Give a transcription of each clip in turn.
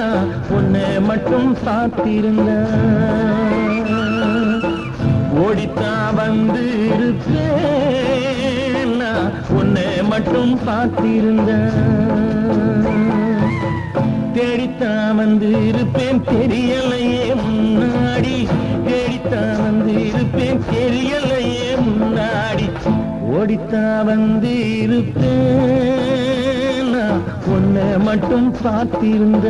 நான் உன்னை மட்டும் சாத்திருந்த ஓடித்தான் வந்து இருப்பேன்? நான் உன்னை மட்டும் பார்த்திருந்த தேடித்தான் வந்து இருப்பேன் தெரியலையே முன்னாடி. தேடித்தான் வந்து இருப்பேன் தெரியலையே முன்னாடி. ஓடித்தான் வந்து இருப்பேன். உன்னை மட்டும் பார்த்திருந்த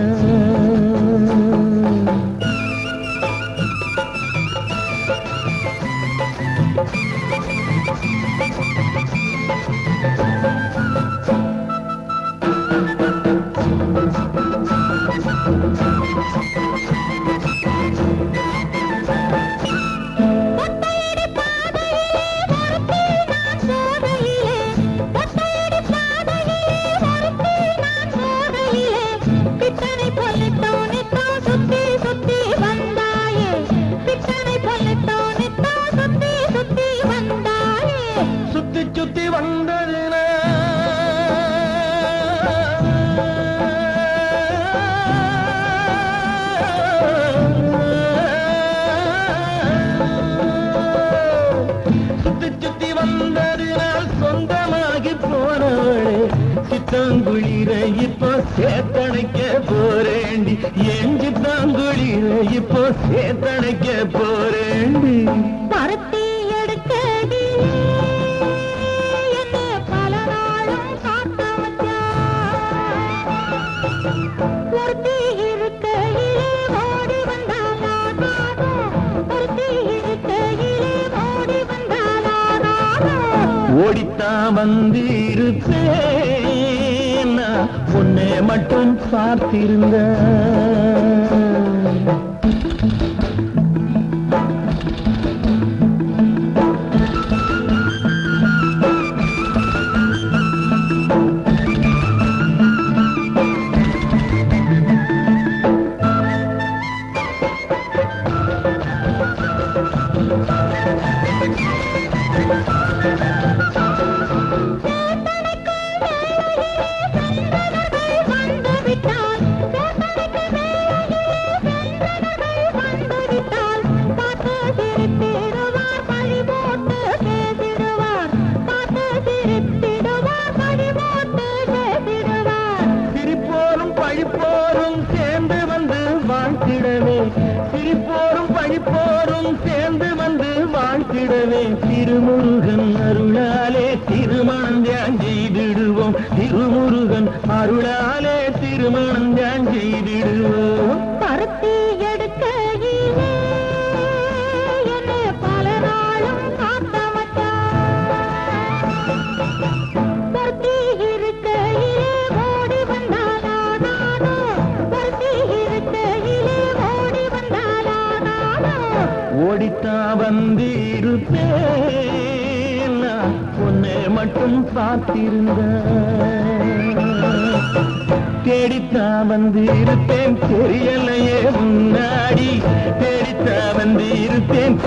தாங்குளிர இப்போ சேத்தணைக்க போறேண்டி. என் தாங்குளிர இப்போ சேத்தணைக்க போறேண்டி. பருத்தி எடுக்க என்ன பல நாளும் காக்க ஓடித்தான் வந்து நான் உன்னை மட்டும் பார்த்திருந்த கூடவே திருமுருகன் அருளாலே திருமணம் தியான் செய்திடுவோம். திருமுருகன் அருளாலே திருமணம் தியான் செய்ய நான் பார்த்திருந்த தேடித்தான் வந்து இருப்பேன் தெரியலையே முன்னாடி தேடித்தான் வந்து இருத்தேன்